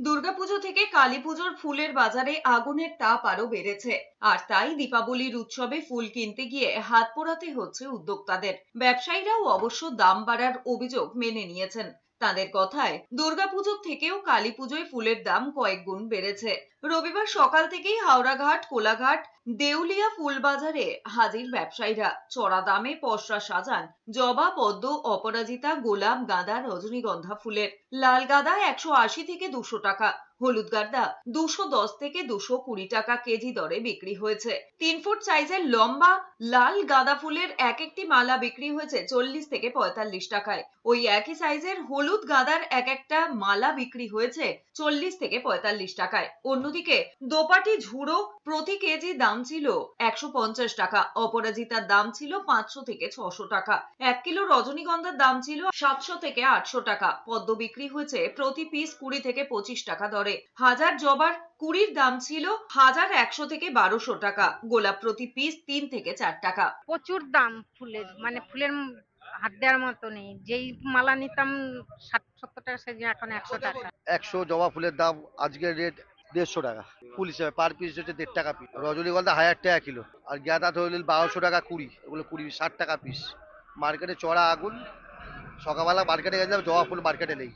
দুর্গাপুজো থেকে কালী পুজোর ফুলের বাজারে আগুনের তাপ আরও বেড়েছে। আর তাই দীপাবলির উৎসবে ফুল কিনতে গিয়ে হাত পোড়াতে হচ্ছে উদ্যোক্তাদের। ব্যবসায়ীরাও অবশ্য দাম বাড়ার অভিযোগ মেনে নিয়েছেন। তাদের কথায় দুর্গাপুজোর থেকেও কালী পুজোয় ফুলের দাম কয়েক গুণ বেড়েছে। রবিবার সকাল থেকেই হাওড়াঘাট, কোলাঘাট, দেউলিয়া ফুল বাজারে হাজির ব্যবসায়ীরা। চড়া দামে পসরা সাজান, জবা, পদ্ম, অপরাজিতা, গোলাপ, গাঁদা, রজনীগন্ধা ফুলের। লাল গাঁদা একশো আশি থেকে দুশো টাকা। হলুদ গাঁদা দুশো দশ থেকে দুশো কুড়ি টাকা কেজি দরে বিক্রি হয়েছে। তিন ফুট সাইজের লম্বা, লাল গাঁদা ফুলের এক একটি মালা বিক্রি হয়েছে চল্লিশ থেকে পঁয়তাল্লিশ টাকায়। ওই একই সাইজের হলুদ গাঁদার এক একটা মালা বিক্রি হয়েছে চল্লিশ থেকে পঁয়তাল্লিশ টাকায়। অন্যদিকে দোপাটি ঝুড়ো প্রতি কেজি দাম ছিল একশো পঞ্চাশ টাকা, অপরাজিতার দাম ছিল পাঁচশো থেকে ছশো টাকা। এক কিলো রজনীগন্ধার দাম ছিল সাতশো থেকে আটশো টাকা। পদ্ম বিক্রি হয়েছে প্রতি পিস কুড়ি থেকে পঁচিশ টাকা দরে। হাজার জবার কুড়ির দাম ছিল হাজার একশো থেকে বারোশো টাকা গোলাপ প্রতি পিস তিন থেকে চার টাকা। প্রচুর দাম ফুলের মানে ফুলের হাত দেওয়ার মতো নেই। যেই মালা নিতাম ষাট সত্তর টাকা সেজে এখন একশো টাকা। একশো জবা ফুলের দাম আজকের রেট দেড়শো টাকা। ফুল হিসাবে পার পিস হচ্ছে দেড় টাকা পিস রজনীগন্ধা হাজার টাকা কিলো। আর গাঁদা ধরলে বারোশো টাকা কুড়ি। এগুলো কুড়ি ষাট টাকা পিস মার্কেটে চড়া আগুন। সকালবেলা মার্কেটে গেছিলাম জবা ফুল মার্কেটে নেই।